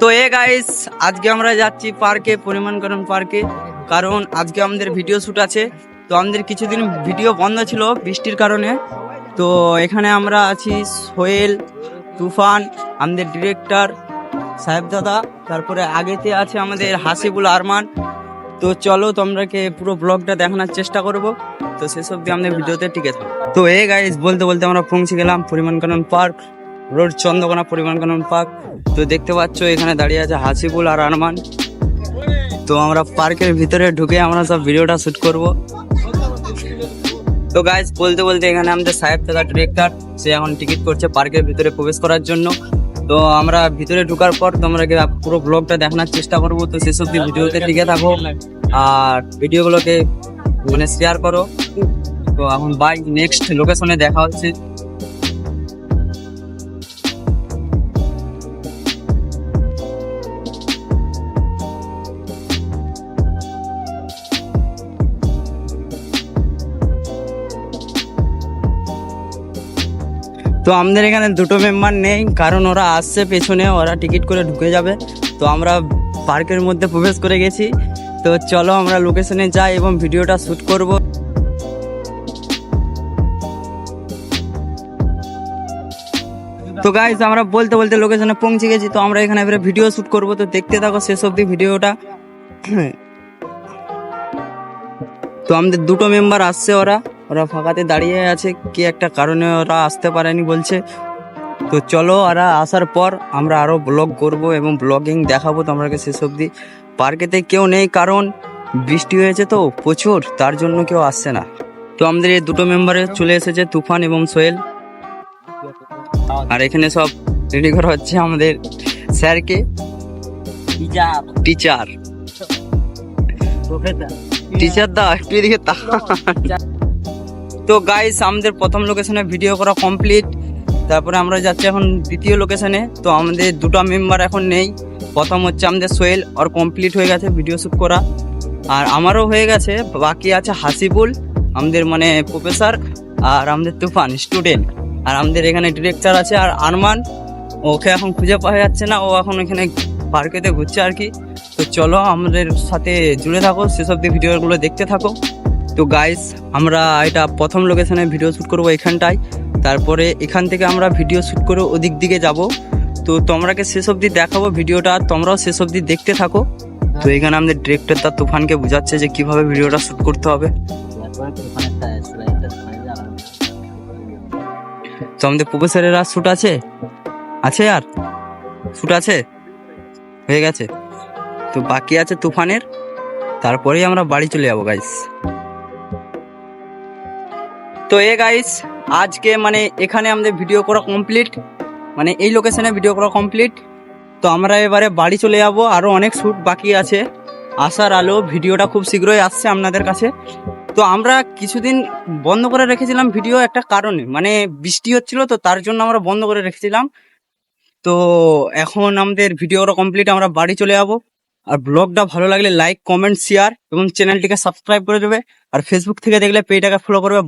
তো এ গাইস আজকে আমরা যাচ্ছি পার্কে পরিমাণকরণ পার্কে কারণ আজকে আমাদের ভিডিও শ্যুট আছে। তো আমাদের কিছুদিন ভিডিও বন্ধ ছিল বৃষ্টির কারণে। তো এখানে আমরা আছি সোহেল, তুফান, আমাদের ডিরেক্টর সাহেব দাদা, তারপরে আগেতে আছে আমাদের হাসিবুল আরমান। তো চলো তোমরাকে পুরো ব্লগটা দেখানোর চেষ্টা করব। তো সেসব দিয়ে আমাদের ভিডিওতে টিকে থাকো। তো এ গাইস বলতে বলতে আমরা পৌঁছে গেলাম পরিমাণকরণ পার্ক রোড চন্দ্রকোনা পরিমাণকরণ পার্ক। তো দেখতে পাচ্ছ, এখানে দাঁড়িয়ে আছে হাসিবুল আর আরমান। তো আমরা পার্কের ভিতরে ঢুকে আমরা সব ভিডিওটা শ্যুট করব। তো গাইস বলতে বলতে এখানে আমাদের সাহেব দাদা ডিরেক্টর সে এখন টিকিট করছে পার্কের ভিতরে প্রবেশ করার জন্য। তো আমরা ভিতরে ঢোকার পর তোমরা পুরো ব্লগটা দেখানোর চেষ্টা করব। তো সেসব দিয়ে ভিডিওতে টিকে থাকো আর ভিডিওগুলোকে মানে শেয়ার করো। তো এখন বাই নেক্সট লোকেশনে দেখা হচ্ছে। তো আমাদের এখানে দুটো মেম্বার নেই, কারণ ওরা আসছে পেছনে, ওরা টিকিট করে ঢুকে যাবে। তো আমরা পার্কের মধ্যে প্রবেশ করে গেছি। তো চলো আমরা লোকেশনে যাই এবং ভিডিওটা শ্যুট করব। তো গাইজ আমরা বলতে বলতে লোকেশনে পৌঁছে গেছি। তো আমরা এখানে এবারে ভিডিও শ্যুট করব। তো দেখতে থাকো শেষ অবধি ভিডিওটা। তো আমাদের দুটো মেম্বার আসছে ওরা। ওরা ফাঁকাতে দাঁড়িয়ে আছে কি একটা কারণে ওরা আসতে পারেনি বলছে। তো চলো ওরা আসার পর আমরা আরও ব্লগ করব এবং ব্লগিং দেখাবো তোমাকে শেষ অবধি। পার্কেতে কেউ নেই কারণ বৃষ্টি হয়েছে তো প্রচুর তার জন্য কেউ আসছে না। তো আমাদের এই দুটো মেম্বারে চলে এসেছে তুফান এবং সোহেল। আর এখানে সব রেডি করা হচ্ছে আমাদের স্যারকে। টিচার টিচার দা একটু এদিকে তাকান। তো গাইস আমাদের প্রথম লোকেশনে ভিডিও করা কমপ্লিট তারপরে আমরা যাচ্ছি এখন দ্বিতীয় লোকেশনে তো আমাদের দুটো মেম্বার এখন নেই। প্রথম হচ্ছে আমাদের সোহেল আর কমপ্লিট হয়ে গেছে ভিডিও শ্যুট করা। আর আমারও হয়ে গেছে, বাকি আছে হাসিবুল, আমাদের মানে প্রফেসর আর আমাদের তুফান স্টুডেন্ট আর আমাদের এখানে ডিরেক্টর আছে, আর আরমান। ওকে এখন খুঁজে পাওয়া যাচ্ছে না, ও এখন এখানে পার্কেতে ঘুরছে আর কি। তো চলো আমাদের সাথে জুড়ে থাকো সেসব দিয়ে ভিডিওগুলো দেখতে থাকো। তো গাইস আমরা এটা প্রথম লোকেশানে ভিডিও শ্যুট করব এখানটায়। তারপরে এখান থেকে আমরা ভিডিও শ্যুট করে ওদিক দিকে যাব। তো তোমরাকে শেষ অবধি দেখাবো ভিডিওটা, তোমরাও শেষ অবধি দেখতে থাকো। তো এখানে আমাদের ডিরেক্টর তার তুফানকে বোঝাচ্ছে যে কীভাবে ভিডিওটা শ্যুট করতে হবে। তো আমাদের প্রফেসরের আর শ্যুট আছে? আছে আর? শ্যুট আছে? হয়ে গেছে। তো বাকি আছে তুফানের। তারপরেই আমরা বাড়ি চলে যাব গাইস তো এ গাইস আজকে মানে এখানে আমাদের ভিডিও করা কমপ্লিট মানে এই লোকেশনে ভিডিও করা কমপ্লিট তো আমরা এবারে বাড়ি চলে যাব আরও অনেক শ্যুট বাকি আছে। আসার আলো ভিডিওটা খুব শীঘ্রই আসছে আপনাদের কাছে। তো আমরা কিছুদিন বন্ধ করে রেখেছিলাম ভিডিও একটা কারণে মানে বৃষ্টি হচ্ছিল তো তার জন্য আমরা বন্ধ করে রেখেছিলাম। তো এখন আমাদের ভিডিওটা কমপ্লিট আমরা বাড়ি চলে যাব। আর ব্লগটা ভালো লাগলে লাইক কমেন্ট শেয়ার এবং চ্যানেলটিকে সাবস্ক্রাইব করে দেবে। আর ফেসবুক থেকে দেখলে পেজটাকে ফলো করবে।